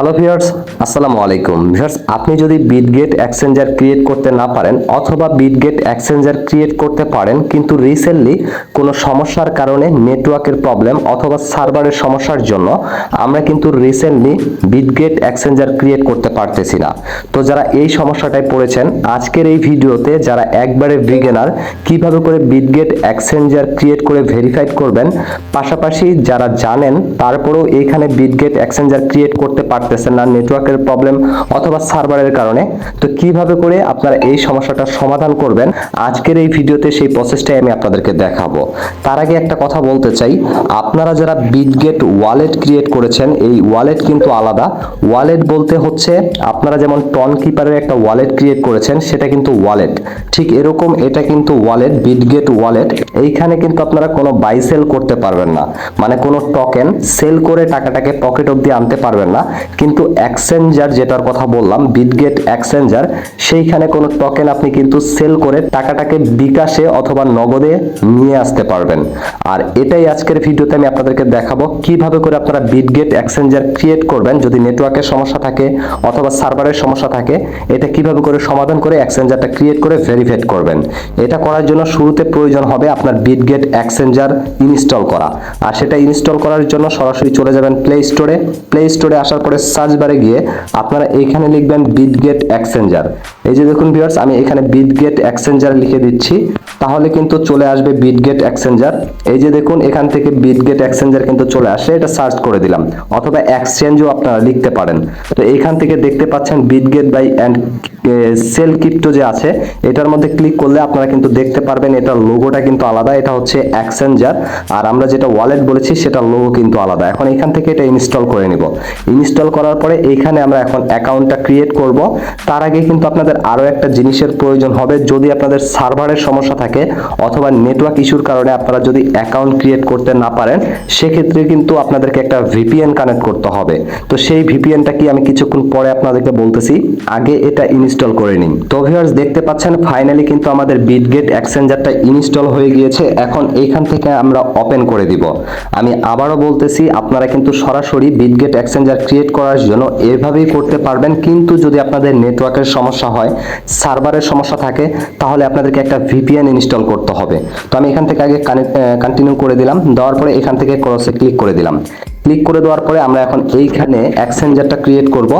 Hello viewers, আসসালামু আলাইকুম। Viewers, আপনি যদি বিটগেট এক্সচেঞ্জার ক্রিয়েট করতে না পারেন অথবা বিটগেট এক্সচেঞ্জার ক্রিয়েট করতে পারেন, কিন্তু রিসেন্টলি কোনো সমস্যার কারণে নেটওয়ার্কের প্রবলেম অথবা সার্ভারের সমস্যার জন্য আমরা কিন্তু রিসেন্টলি বিটগেট এক্সচেঞ্জার ক্রিয়েট করতে পারতেছি না। তো যারা এই সমস্যাটায় পড়েছেন, আজকের এই ভিডিওতে যারা একবারে বিগিনার কীভাবে করে বিটগেট এক্সচেঞ্জার ক্রিয়েট করে ভেরিফাইড করবেন, পাশাপাশি যারা জানেন, তারপরেও এইখানে বিটগেট এক্সচেঞ্জার ক্রিয়েট করতে পারতেছেন না, নেটওয়ার্কের প্রবলেম অথবা সার্ভারের কারণে। তো কীভাবে করে আপনারা এই সমস্যাটার সমাধান করবেন? আজকের এই ভিডিওতে সেই প্রসেসটাই আমি আপনাদেরকে দেখাবো। তার আগে একটা কথা বলতে চাই। আপনারা যারা বিটগেট ওয়ালেট ক্রিয়েট করেছেন, এই ওয়ালেট কিন্তু আলাদা। ওয়ালেট বলতে হচ্ছে, আপনারা যেমন টন কিপারের একটা ওয়ালেট ক্রিয়েট করেছেন, সেটা কিন্তু ওয়ালেট ঠিক এরকম এটা কিন্তু ওয়ালেট বিটগেট ওয়ালেট এইখানে কিন্তু আপনারা কোনো বাই সেল করতে পারবেন না। মানে কোনো টোকেন সেল করে টাকাটাকে পকেট অবধি আনতে পারবেন না। কিন্তু এক্সচেঞ্জার যেটার কথা বললাম বিটগেট এক্সচেঞ্জার সেইখানে কোনো টোকেন আপনি কিন্তু সেল করে টাকাটাকে বিকাশে অথবা নগদে নিয়ে আসতে পারবেন। আর এটাই আজকের ভিডিওতে আমি আপনাদেরকে দেখাবো কীভাবে করে আপনারা বিটগেট এক্সচেঞ্জার ক্রিয়েট করবেন। যদি নেটওয়ার্কের সমস্যা থাকে অথবা সার্ভারের সমস্যা থাকে, এটা কীভাবে করে সমাধান করে এক্সচেঞ্জারটা ক্রিয়েট করে ভেরিফাইড করবেন। এটা করার জন্য শুরুতে প্রয়োজন হবে আপনার বিটগেট এক্সচেঞ্জার ইনস্টল করা। আর সেটা ইনস্টল করার জন্য সরাসরি চলে যাবেন প্লে স্টোরে প্লে স্টোরে আসার পরে সার্চ বারে গিয়ে আপনারা এইখানে লিখবেন বিটগেট এক্সচেঞ্জার এই যে দেখুন ভিউয়ার্স আমি এখানে বিটগেট এক্সচেঞ্জার লিখে দিচ্ছি। তাহলে কিন্তু চলে আসবে বিটগেট এক্সচেঞ্জার এই যে দেখুন, এখান থেকে বিটগেট এক্সচেঞ্জার কিন্তু চলে আসে। এটা সার্চ করে দিলাম। অথবা এক্সচেঞ্জও আপনারা লিখতে পারেন। তো এইখান থেকে দেখতে পাচ্ছেন Bitget buy and sell crypto যে আছে, এটার মধ্যে ক্লিক করলে আপনারা কিন্তু দেখতে পারবেন এটার লোগোটা কিন্তু আলাদা। এটা হচ্ছে এক্সচেঞ্জার আর আমরা যেটা ওয়ালেট বলেছি সেটা লোগো কিন্তু আলাদা। এখন এখান থেকে এটা ইনস্টল করে নিব। ইনস্টল করার পরে এইখানে আমরা এখন অ্যাকাউন্টটা ক্রিয়েট করব। তার আগে কিন্তু আপনাদের আরও একটা জিনিসের প্রয়োজন হবে। যদি আপনাদের সার্ভারের সমস্যা থাকে অথবা নেটওয়ার্ক ইস্যুর কারণে আপনারা যদি অ্যাকাউন্ট ক্রিয়েট করতে না পারেন, সেক্ষেত্রে কিন্তু আপনাদেরকে একটা ভিপিএন কানেক্ট করতে হবে। তো সেই ভিপিএনটা কি আমি কিছুক্ষণ পরে আপনাদেরকে বলতেছি। আগে এটা ইনস্টল করে নিন। তো ভিউয়ার্স দেখতে পাচ্ছেন ফাইনালি কিন্তু আমাদের বিটগেট এক্সচেঞ্জারটা ইনস্টল হয়ে গিয়েছে। এখন এইখান থেকে আমরা ওপেন করে দিব। আমি আবারও বলতেছি, আপনারা কিন্তু সরাসরি বিটগেট এক্সচেঞ্জার ক্রিয়েট করার জন্য এভাবেই করতে পারবেন। কিন্তু যদি আপনাদের নেটওয়ার্কের সমস্যা হয়, সার্ভারের সমস্যা থাকে, তাহলে আপনাদেরকে একটা ভিপিএন ইনস্টল করতে হবে। তো আমি এখান থেকে আগে কন্টিনিউ করে দিলাম। দেওয়ার পরে এখান থেকে ক্রসে ক্লিক করে দিলাম। ক্লিক করে দেওয়ার পরে আমরা এখন এইখানে এক্সচেঞ্জারটা ক্রিয়েট করব।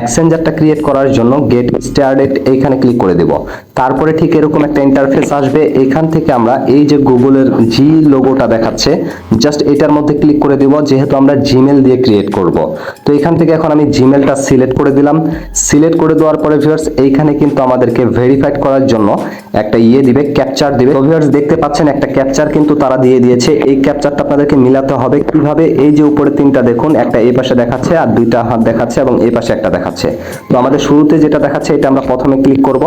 এক্সচেঞ্জারটা ক্রিয়েট করার জন্য গেট স্টার্টেড এইখানে ক্লিক করে দেব। তারপরে ঠিক এরকম একটা ইন্টারফেস আসবে। এখান থেকে আমরা এই যে গুগলের জি লোগোটা দেখাচ্ছে জাস্ট এটার মধ্যে ক্লিক করে দিব, যেহেতু আমরা জিমেল দিয়ে ক্রিয়েট করব। তো এখান থেকে এখন আমি জিমেলটা সিলেক্ট করে দিলাম। সিলেক্ট করে দেওয়ার পরে ভিউয়ার্স এইখানে কিন্তু আমাদেরকে ভেরিফাইড করার জন্য একটা ইয়ে দিবে ক্যাপচার দিবে। তো ভিউয়ার্স দেখতে পাচ্ছেন একটা ক্যাপচার কিন্তু তারা দিয়ে দিয়েছে। এই ক্যাপচারটা আপনাদেরকে মিলাতে হবে। কীভাবে? এই যে উপরে তিনটা দেখুন, একটা এই পাশে দেখাচ্ছে আর দুইটা হাত দেখাচ্ছে এবং এই পাশে একটা দেখাচ্ছে। তো আমাদের শুরুতে যেটা দেখাচ্ছে, এটা আমরা প্রথমে ক্লিক করব।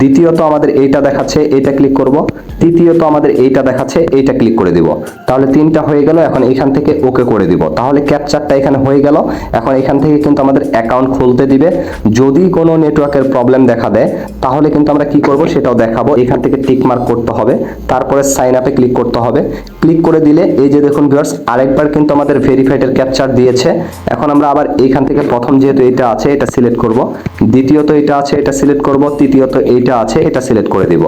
দ্বিতীয়ত আমাদের এইটা দেখাচ্ছে, এইটা ক্লিক করব। তৃতীয়ত আমাদের এইটা দেখাচ্ছে, এইটা ক্লিক করে দিব। তাহলে তিনটা হয়ে গেল, এখন এখান থেকে ওকে করে দিব। তাহলে ক্যাপচারটা এখানে হয়ে গেল। এখন এখান থেকে কিন্তু আমাদের অ্যাকাউন্ট খুলতে দিবে। যদি কোনো নেটওয়ার্কের প্রবলেম দেখা দেয়, তাহলে কিন্তু আমরা কি করব, সেটাও দেখাবো। এখান থেকে টিক মার্ক করতে হবে। তারপরে সাইন আপে ক্লিক করতে হবে। ক্লিক করে দিলে, এই যে দেখুন ভিউয়ার্স আরেকবার কিন্তু আমাদের ভেরিফাইডের ক্যাপচার দিয়েছে। এখন আমরা আবার এইখান থেকে প্রথম যেহেতু এটা আছে, এটা সিলেক্ট করব। দ্বিতীয়ত এটা আছে, এটা সিলেক্ট করব। তৃতীয়ত এইটা আছে, এটা সিলেক্ট করে দিব।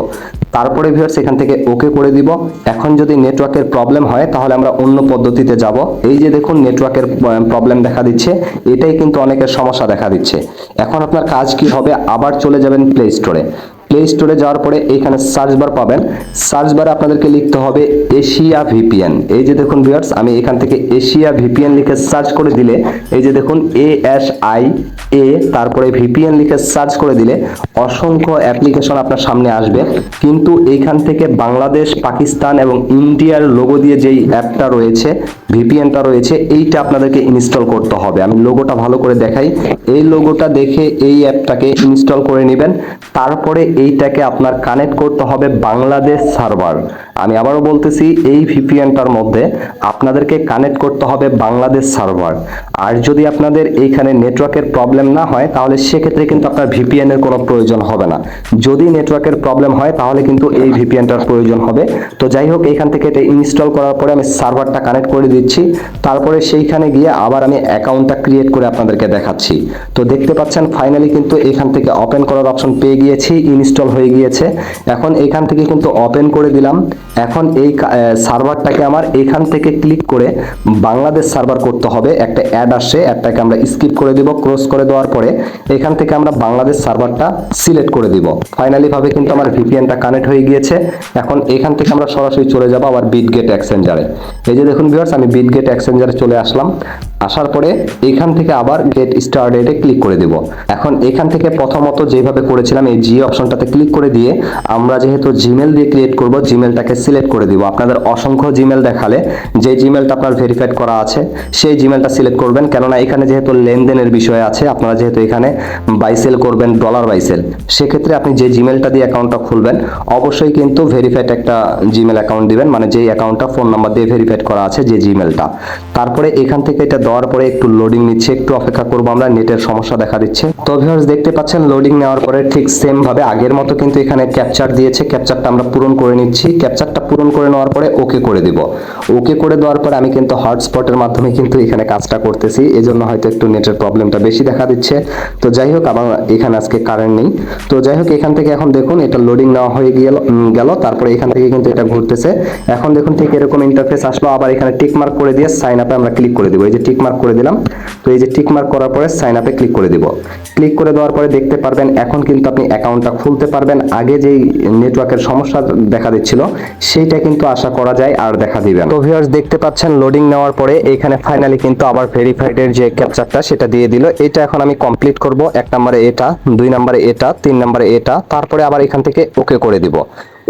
তারপরে ভিউয়ার্স এখান থেকে ওকে করে দিব। এখন যদি নেটওয়ার্কের প্রবলেম হয়, তাহলে আমরা অন্য পদ্ধতিতে যাব। এই যে দেখুন নেটওয়ার্কের প্রবলেম দেখা দিচ্ছে। এটাই কিন্তু অনেকের সমস্যা দেখা দিচ্ছে। এখন আপনার কাজ কি হবে? আবার চলে যাবেন প্লে স্টোরে প্লে স্টোরে যাওয়ার পরে এইখানে সার্চ বার পাবেন। সার্চ বারে আপনাদেরকে লিখতে হবে এশিয়া ভিপিএন এই যে দেখুন ভিউয়ার্স আমি এখান থেকে এশিয়া ভিপিএন লিখে সার্চ করে দিলে, এই যে দেখুন এ এস আই এ তারপরে ভিপিএন লিখে সার্চ করে দিলে অসংখ্য অ্যাপ্লিকেশন আপনার সামনে আসবে। কিন্তু এইখান থেকে বাংলাদেশ, পাকিস্তান এবং ইন্ডিয়ার লোগো দিয়ে যেই অ্যাপটা রয়েছে ভিপিএনটা রয়েছে, এইটা আপনাদেরকে ইনস্টল করতে হবে। আমি লোগোটা ভালো করে দেখাই। এই লোগোটা দেখে এই অ্যাপটাকে ইনস্টল করে নেবেন। তারপরে এইটাকে আপনার কানেক্ট করতে হবে বাংলাদেশ সার্ভার আমি আবারও বলতেছি, এই ভিপিএনটার মধ্যে আপনাদেরকে কানেক্ট করতে হবে বাংলাদেশ সার্ভার আর যদি আপনাদের এইখানে নেটওয়ার্কের প্রবলেম না হয়, তাহলে সেক্ষেত্রে কিন্তু আপনার ভিপিএন এর কোনো প্রয়োজন হবে না। যদি নেটওয়ার্কের প্রবলেম হয়, তাহলে কিন্তু এই ভিপিএনটার প্রয়োজন হবে। তো যাই হোক, এইখান থেকে এটা ইনস্টল করার পরে আমি সার্ভারটা কানেক্ট করে দিচ্ছি। তারপরে সেইখানে গিয়ে আবার আমি অ্যাকাউন্টটা ক্রিয়েট করে আপনাদেরকে দেখাচ্ছি। তো দেখতে পাচ্ছেন ফাইনালি কিন্তু এখান থেকে ওপেন করার অপশন পেয়ে গিয়েছি ইনস্টল হয়ে গিয়েছে। এখন এখান থেকে কিন্তু ওপেন করে দিলাম। এখন এই সার্ভারটাকে আমার এখান থেকে ক্লিক করে বাংলাদেশ সার্ভার করতে হবে। একটা অ্যাড আসে, অ্যাডটাকে আমরা স্কিপ করে দিব, ক্রস করে দেওয়ার পরে এখান থেকে আমরা বাংলাদেশ সার্ভারটা সিলেক্ট করে দিব। ফাইনালি ভাবে কিন্তু আমার ভিপিএনটা কানেক্ট হয়ে গিয়েছে। এখন এখান থেকে আমরা সরাসরি চলে যাব আবার বিটগেট এক্সচেঞ্জারে এই যে দেখুন ভিউয়ার্স আমি বিটগেট এক্সচেঞ্জারে চলে আসলাম। আসার পরে এখান থেকে আবার গেট স্টার্টেডে ক্লিক করে দিব। এখন এখান থেকে প্রথমত যেভাবে করেছিলাম, এই জি অপশনটাতে ক্লিক করে দিয়ে আমরা যেহেতু জিমেল দিয়ে ক্রিয়েট করব জিমেলটাকে সিলেক্ট করে দিব। আপনাদের অসংখ্য জিমেল দেখালে যে জিমেলটা আপনার ভেরিফাইড করা আছে, সেই জিমেলটা সিলেক্ট করবেন। কেননা এখানে যেহেতু লেনদেনের বিষয় আছে, আপনারা যেহেতু এখানে বাইসেল করবেন ডলার বাইসেল সেক্ষেত্রে আপনি যে জিমেলটা দিয়ে অ্যাকাউন্টটা খুলবেন, অবশ্যই কিন্তু ভেরিফাইড একটা জিমেল অ্যাকাউন্ট দিবেন মানে যেই অ্যাকাউন্টটা ফোন নাম্বার দিয়ে ভেরিফাইড করা আছে যে জিমেলটা তারপরে এখান থেকে এটা দেওয়ার পরে একটু লোডিং নিচ্ছে, একটু অপেক্ষা করব আমরা, নেটের সমস্যা দেখা দিচ্ছে। তো ভিউয়ার্স দেখতে পাচ্ছেন লোডিং নেওয়ার পরে ঠিক সেম ভাবে আগের মতো কিন্তু এখানে ক্যাপচার দিয়েছে। ক্যাপচারটা আমরা পূরণ করে নিচ্ছি। ক্যাপচারটা পূরণ করে নেওয়ার পরে ওকে করে দিব। ওকে করে দেওয়ার পরে আমি কিন্তু হটস্পটের মাধ্যমে কিন্তু এখানে কাজটা করতেছি। এজন্য হয়তো একটু নেটের প্রবলেমটা বেশি দেখা দিচ্ছে। তো যাই হোক, আমার এখানে আজকে কারেন্ট নেই। তো যাই হোক, এখান থেকে এখন দেখুন, এটা লোডিং নেওয়া হয়ে গেল গেল। তারপরে এখান থেকে কিন্তু এটা ঘুরতেছে। এখন দেখুন, ঠিক এরকম ইন্টারফেস আসলো। আবার এখানে টিক মার্ক করে দিয়ে সাইন আপে আমরা ক্লিক করে দিব। এই যে টিক মার্ক করে দিলাম। তো এই যে টিক মার্ক করার পরে সাইন আপে ক্লিক করে দিব। ক্লিক করে দেওয়ার পরে দেখতে পারবেন, এখন কিন্তু আপনি অ্যাকাউন্টটা খুলতে পারবেন। আগে যেই নেটওয়ার্কের সমস্যা দেখা দিচ্ছিল সেইটা কিন্তু আশা করা যায় আর দেখা দিবেন তো ভিউয়ার্স দেখতে পাচ্ছেন লোডিং নেওয়ার পরে এখানে ফাইনালি কিন্তু আবার ভেরিফাইডের যে ক্যাপচারটা সেটা দিয়ে দিল। এটা এখন আমি কমপ্লিট করব। এক নম্বরে এটা, দুই নম্বরে এটা, তিন নম্বরে এটা, তারপরে আবার এখান থেকে ওকে করে দিব।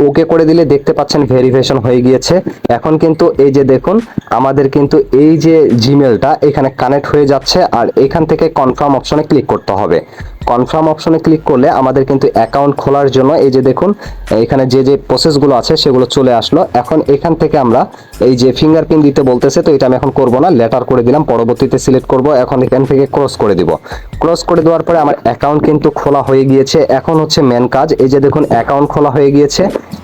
ওকে করে দিলে দেখতে পাচ্ছেন ভেরিফিকেশন হয়ে গিয়েছে। এখন কিন্তু এই যে দেখুন, আমাদের কিন্তু এই যে জিমেলটা এখানে কানেক্ট হয়ে যাচ্ছে আর এখান থেকে কনফার্ম অপশনে ক্লিক করতে হবে। কনফার্ম অপশনে ক্লিক করলে আমাদের কিন্তু অ্যাকাউন্ট খোলার জন্য এই যে দেখুন, এখানে যে যে প্রসেসগুলো আছে সেগুলো চলে আসলো। এখন এখান থেকে আমরা এই যে ফিঙ্গারপ্রিন্ট দিতে বলতেছে, তো এটা আমি এখন করব না লেটার করে দিলাম, পরবর্তীতে সিলেক্ট করব, এখন এখান থেকে ক্রস করে দিব। ক্রস করে দেওয়ার পরে আমার অ্যাকাউন্ট কিন্তু খোলা হয়ে গিয়েছে। এখন হচ্ছে মেন কাজ, এই যে দেখুন অ্যাকাউন্ট খোলা হয়ে গিয়েছে।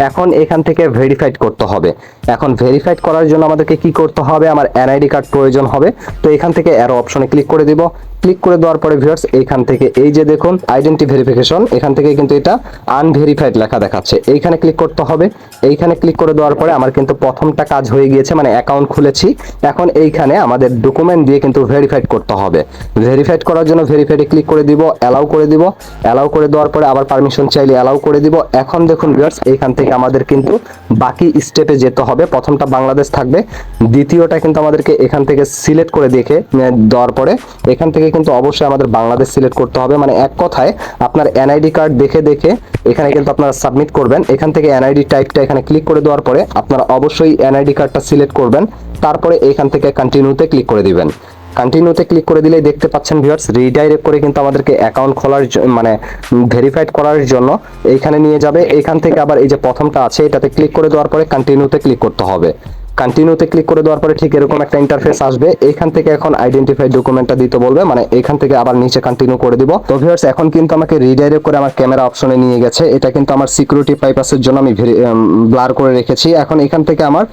এখন এখান থেকে ভেরিফাইড করতে হবে। এখন ভেরিফাইড করার জন্য আমাদেরকে কি করতে হবে? আমার এনআইডি কার্ড প্রয়োজন হবে। তো এখান থেকে অ্যারো অপশনে ক্লিক করে দিব। ক্লিক করে দেওয়ার পরে ভিউয়ার্স এইখান থেকে এই যে দেখুন আইডেন্টি ভেরিফিকেশন এখান থেকে কিন্তু এটা আনভেরিফাইড লেখা দেখাচ্ছে। এইখানে ক্লিক করতে হবে। এইখানে ক্লিক করে দেওয়ার পরে আমার কিন্তু প্রথমটা কাজ হয়ে গিয়েছে মানে অ্যাকাউন্ট খুলেছি। এখন এইখানে আমাদের ডকুমেন্ট দিয়ে কিন্তু ভেরিফাইড করতে হবে। ভেরিফাইড করার জন্য ভেরিফাইডে ক্লিক করে দিব অ্যালাউ করে দিব। অ্যালাউ করে দেওয়ার পরে আবার পারমিশন চাইলে অ্যালাউ করে দিব। এখন দেখুন ভিউয়ার্স এইখান থেকে আমাদের কিন্তু বাকি স্টেপে যেতে হবে। প্রথমটা বাংলাদেশ থাকবে, দ্বিতীয়টা কিন্তু আমাদেরকে এখান থেকে সিলেক্ট করে দেখে দেওয়ার পরে, এখান থেকে কিন্তু অবশ্যই আমাদের বাংলাদেশ সিলেক্ট করতে হবে। মানে এক কথায়, আপনার এনআইডি কার্ড দেখে দেখে এখানে কিন্তু আপনারা সাবমিট করবেন। এখান থেকে এনআইডি টাইপটা এখানে ক্লিক করে দেওয়ার পরে, আপনারা অবশ্যই এনআইডি কার্ডটা সিলেক্ট করবেন। তারপরে এখান থেকে কন্টিনিউতে ক্লিক করে দিবেন। কন্টিনিউতে ক্লিক করে দিলেই দেখতে পাচ্ছেন ভিউয়ার্স রিডাইরেক্ট করে কিন্তু আমাদেরকে অ্যাকাউন্ট খোলার মানে ভেরিফাইড করার জন্য এইখানে নিয়ে যাবে। এখান থেকে আবার এই যে প্রথমটা আছে, এটাতে ক্লিক করে দেওয়ার পরে কন্টিনিউতে ক্লিক করতে হবে। কন্টিনিউতে ক্লিক করে দেওয়ার পরে ঠিক এরকম একটা ইন্টারফেস আসবে। এখান থেকে এখন আইডেন্টিফাই ডকুমেন্টটা দিতে বলবে মানে এখান থেকে আবার নিচে কন্টিনিউ করে দিব। তো ভিউয়ার্স এখন কিন্তু আমাকে রিডাইরেক্ট করে আমার ক্যামেরা অপশনে নিয়ে গেছে। এটা কিন্তু আমার সিকিউরিটি পারপাসের জন্য আমি ব্লার করে রেখেছি। এখন এখান থেকে আমার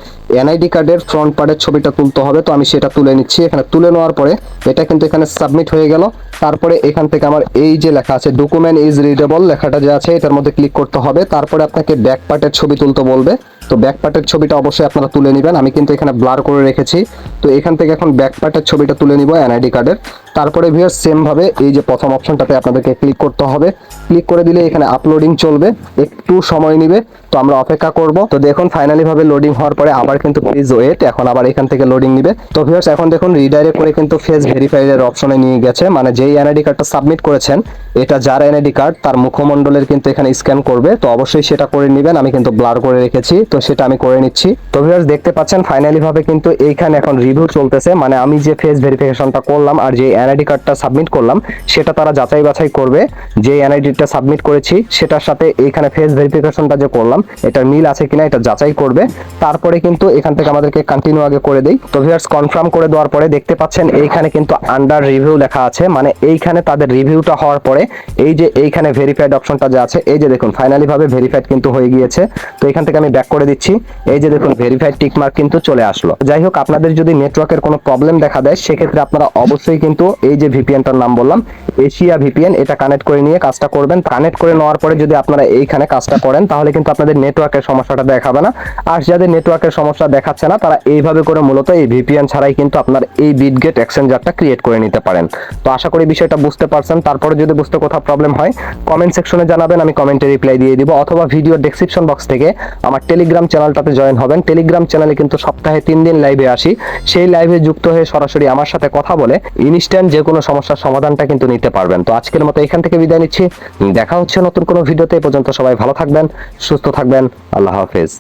এনআইডি কার্ডের ফ্রন্ট পার্টের ছবিটা তুলতে হবে। তো আমি সেটা তুলে নিচ্ছি। এখানে তুলে নেওয়ার পরে এটা কিন্তু এখানে সাবমিট হয়ে গেল। তারপরে এখান থেকে আমার এই যে লেখা আছে ডকুমেন্ট ইজ রিডেবল লেখাটা যে আছে, এটার মধ্যে ক্লিক করতে হবে। তারপরে আপনাকে ব্যাক পার্টের ছবি তুলতে বলবে। তো ব্যাক পার্টের ছবিটা অবশ্যই আপনারা তুলে নেবেন। আমি কিন্তু এখানে ব্লার করে রেখেছি। তো এখান থেকে এখন ব্যাক পার্টের ছবিটা তুলে নিব এনআইডি কার্ডের। তারপরে ভিউয়ার সেম ভাবে এই যে প্রথম অপশনটাতে আপনাদেরকে ক্লিক করতে হবে। ক্লিক করে দিলে এখানে আপলোডিং চলবে, একটু সময় নেবে। তো আমরা অপেক্ষা করব। তো দেখুন ফাইনালি ভাবে লোডিং হওয়ার পরে আবার কিন্তু প্লিজ ওয়েট এখন আবার এখান থেকে লোডিং নিবে। তো ভিউয়ার্স এখন দেখুন রিডাইরেক্ট করে কিন্তু ফেস ভেরিফাইড এর অপশনে নিয়ে গেছে। মানে যেই এনআইডি কার্ডটা সাবমিট করেছেন, এটা যার এনআইডি কার্ড তার মুখমণ্ডলের কিন্তু এখানে স্ক্যান করবে। তো অবশ্যই সেটা করে নেবেন, আমি কিন্তু ব্লার করে রেখেছি, তো সেটা আমি করে নিচ্ছি। তো ভিউয়ার্স দেখতে পাচ্ছেন ফাইনালি ভাবে কিন্তু এইখানে এখন রিভিউ চলতেছে। মানে আমি যে ফেস ভেরিফিকেশনটা করলাম আর যে এনআইডি কার্ডটা সাবমিট করলাম, সেটা তারা যাচাই বাছাই করবে। যে এনআইডিটা সাবমিট করেছি, সেটার সাথে এইখানে ফেস ভেরিফিকেশনটা যে করলাম, এটার মিল আছে কিনা এটা যাচাই করবে। তারপরে কিন্তু এখান থেকে আমাদেরকে কন্টিনিউ আগে করে দেই। তো ভিউয়ার্স কনফার্ম করে দেওয়ার পরে দেখতে পাচ্ছেন, এইখানে কিন্তু আন্ডার রিভিউ লেখা আছে। মানে এইখানে তাদের রিভিউটা হওয়ার পরে, এই যে এইখানে ভেরিফাইড অপশনটা যে আছে, এই যে দেখুন ফাইনালি ভাবে ভেরিফাইড কিন্তু হয়ে গিয়েছে। তো এখান থেকে আমি ব্যাক করে দিচ্ছি। এই যে দেখুন ভেরিফাইড টিক মার্ক কিন্তু চলে আসলো। যাই হোক, আপনাদের যদি নেটওয়ার্কের কোনো প্রবলেম দেখা দেয়, সেক্ষেত্রে আপনারা অবশ্যই কিন্তু এই যে ভিপিএনটার নাম বললাম এশিয়া ভিপিএন এটা কানেক্ট করে নিয়ে কাজটা করবেন। কানেক্ট করে নেওয়ার পরে যদি আপনারা এইখানে কাজটা করেন, তাহলে কিন্তু আপনাদের নেটওয়ার্কের সমস্যাটা দেখাবে না। আর যাদের নেটওয়ার্কের সমস্যা দেখাচ্ছে না, তারা এইভাবে করে মূলত এই ভিপিএন ছাড়াই কিন্তু আপনার এই বিটগেট এক্সচেঞ্জারটা ক্রিয়েট করে নিতে পারেন। তো আশা করি বিষয়টা বুঝতে পারছেন। তারপরে যদি বুঝতে কোথাও প্রবলেম হয় কমেন্ট সেকশনে জানাবেন, আমি কমেন্টে রিপ্লাই দিয়ে দিব। অথবা ভিডিও ডেসক্রিপশন বক্স থেকে আমার টেলিগ্রাম চ্যানেলটাতে জয়েন হবেন। টেলিগ্রাম চ্যানেলে কিন্তু সপ্তাহে তিন দিন লাইভে আসি। সেই লাইভে যুক্ত হয়ে সরাসরি আমার সাথে কথা বলে ইনস্ট্যান্ট যে কোনো সমস্যার সমাধানটা কিন্তু নিতে পারবেন। তো আজকের মতো এখান থেকে বিদায় নিচ্ছি। দেখা হচ্ছে নতুন কোনো ভিডিওতে পর্যন্ত সবাই ভালো থাকবেন, সুস্থ থাকবেন, আল্লাহ হাফেজ।